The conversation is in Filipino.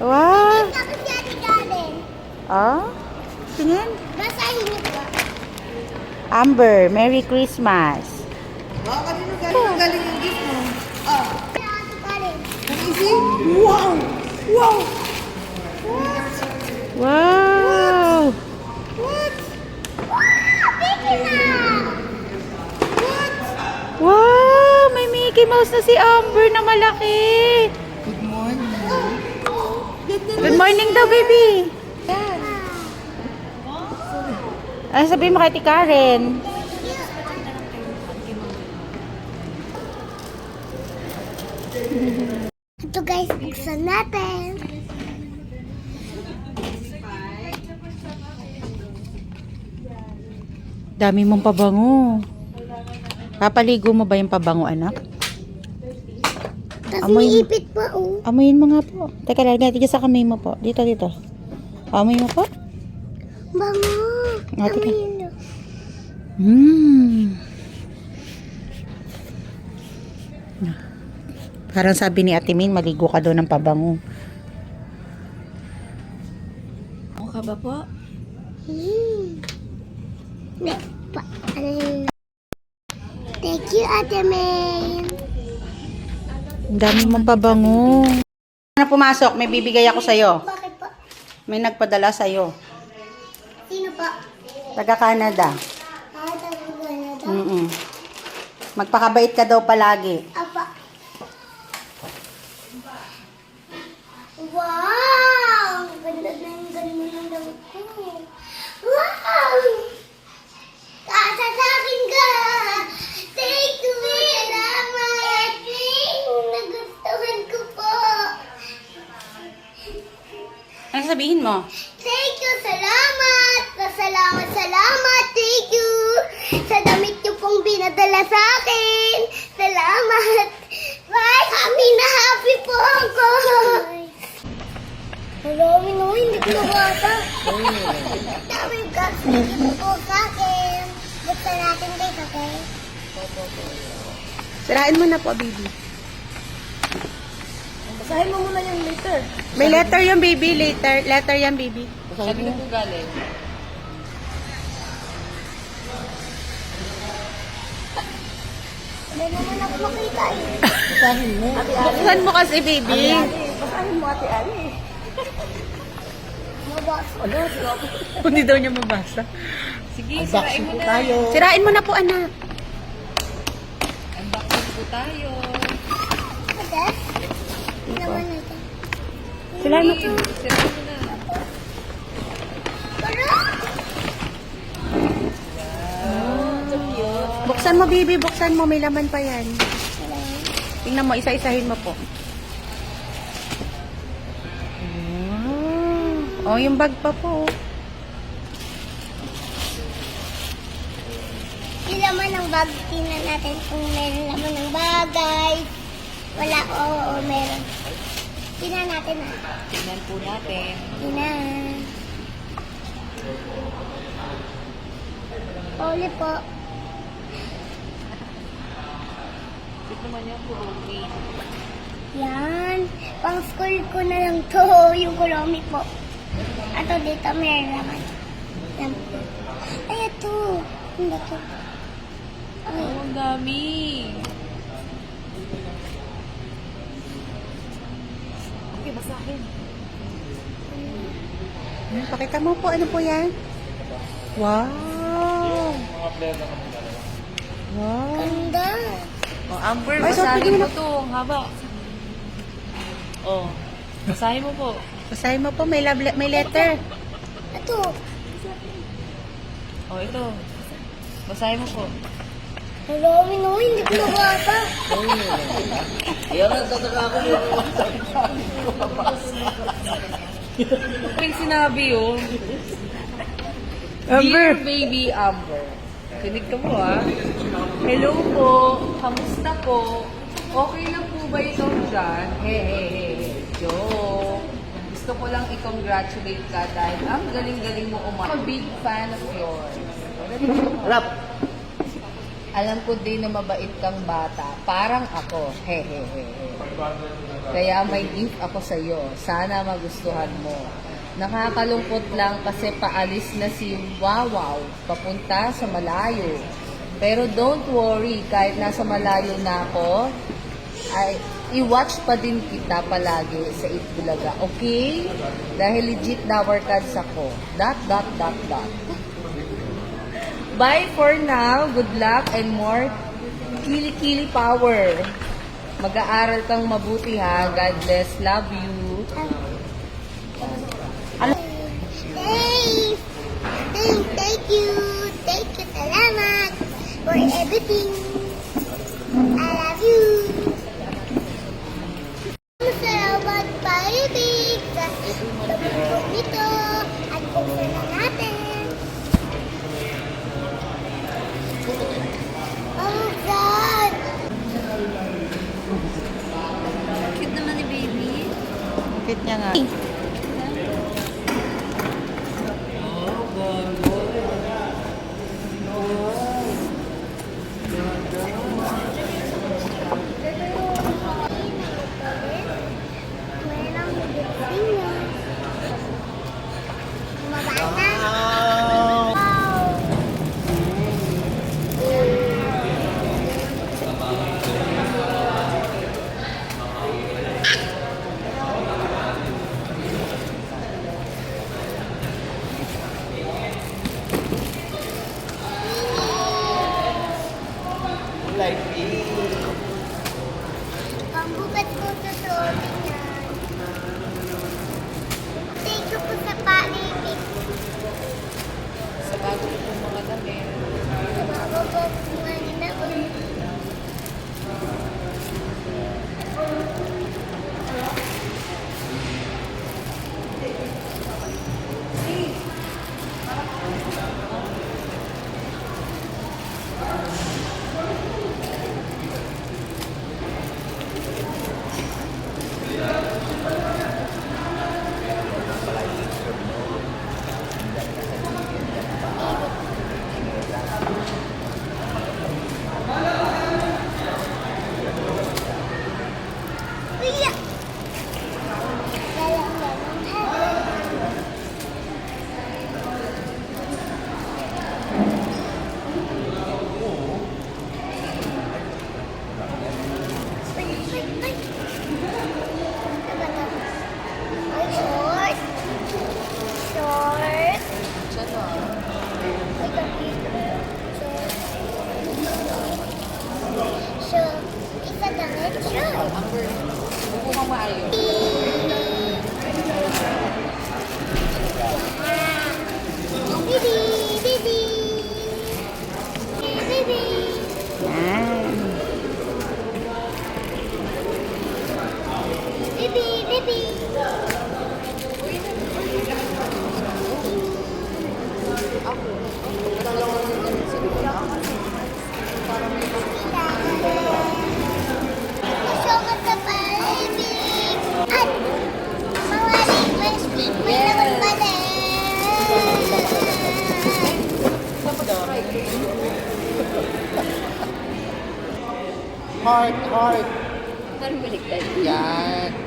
Wow! Tapos Ate Karen. Oh? Tingin? Basahin niyo po. Amber, Merry Christmas. Wow, kanino galing ang galing yung gift mo? Ah, Karen. easy? Wow! Wow! Wow! What? Wow! Mickey Mouse! Wow! May Mickey Mouse na si Amber na malaki. Good morning. Daw, baby. Ano sabihin mo kay Ate Karen? Ito guys, buksan natin. Dami mong pabango. Papaligo mo ba yung pabango, anak? Amoy ipit pa oh. Amoyin mo nga po. Teka, lagyan natin dyan sa kamay mo po. Dito, dito. Amoy mo po. Bango. Ate Ka- Amoy na. Hmm. Parang sabi ni Ate Min, maligo ka daw ng pabango. Ako ka ba po? Hmm. Thank you, Ate May. Ang dami mong pabango. Ano pumasok? May bibigay ako sa'yo. Bakit po? May nagpadala sa'yo. Sino po? Taga Canada. Ah, talaga na daw. Mm Magpakabait ka daw palagi. Apa. Wow! Ang Ganda na yung ganda ng damit ko. Wow! Kasa sa akin ka! Thank you! Salamat! Nagustuhan ko po! Ano sabihin mo? Thank you! Salamat! Salamat! Salamat! Thank you! Sa damit niyo pong binadala sa akin! Salamat! Bye! Happy na happy po ako! Hello, Mino, hindi ko nabata. Dami ka. Hindi po sa akin. Buksan natin guys, okay? Sirain mo na po, baby. Basahin mo muna yung letter. May letter yung baby, letter. Letter yan, baby. Sabi na po galing. Hindi naman ako makita eh. Basahin mo. Ate Ali. Buksan mo kasi, baby. Basahin mo, Ate Ali. Mabasa. Ano. Hindi daw niya mabasa. Sige, sirain mo tayo. Sirain mo na po, anak. Unboxing po tayo. Pwede? Po. Sirain mo na. Parang! Buksan mo, baby. Buksan mo. May laman pa yan. Tingnan mo. Isa-isahin mo po. Oh, oh yung bag pa po. Yung laman ng bag, tingnan natin kung meron laman ng bagay. Wala, oo, oo, meron. Tingnan natin ah. Tingnan po natin. Tingnan. Pauli po. Ito naman yung kuromi. Yan. Pang school ko na lang to, yung kulomi po. Ato dito meron laman. Yan po. Ay, ito. Ba to? Ay, Oh, ang dami. Okay, basahin. Ayan, Pakita mo po. Ano po yan? Wow. Wow. ganda. Oh, Amber, Ay, so, basahin mo mo. to. Ang haba. Oh, basahin mo po. Basahin mo po. May, love le- may letter. Ito. Oh, ito. Basahin mo po. Hello, Mino, hindi ko nabasa. Ano yung sinabi yun? Amber. Dear baby Amber. Kinig ka mo ah. Hello po. Kamusta po? Okay lang po ba ito dyan? He he he he. Joke. Gusto ko lang i-congratulate ka dahil ang galing-galing mo umay. I'm a big fan of yours. Rap. Alam ko din na mabait kang bata. Parang ako. He he he he. Kaya may gift ako sa iyo. Sana magustuhan mo. Nakakalungkot lang kasi paalis na si Wawaw papunta sa malayo. Pero don't worry, kahit nasa malayo na ako, ay i-watch pa din kita palagi sa Itbulaga. Okay? Dahil legit Dower Cards ako. Dot, dot, dot, dot. Bye for now. Good luck and more kili-kili power. Mag-aaral kang mabuti ha. God bless. Love you. Thank, thank, thank you, thank you, salamat for everything. I love you. Salamat sa tabutong nito at buksan na Cute niya nga. Merong bibigyan niya. Mabata. Wow! Pambukat ko sa suotin yan. Take ko po sa paibig. Sa bago ko mga damit. Mababog nga na ako. Kuya! Lalang lalang ha. Ay, ay, ay. Ano ba to? Ay, short. Short. Siya no? Ay, kapito. Short. Short. Isa damit, short. Amber, buko kang Heart, heart. Parang baligtad. Yan.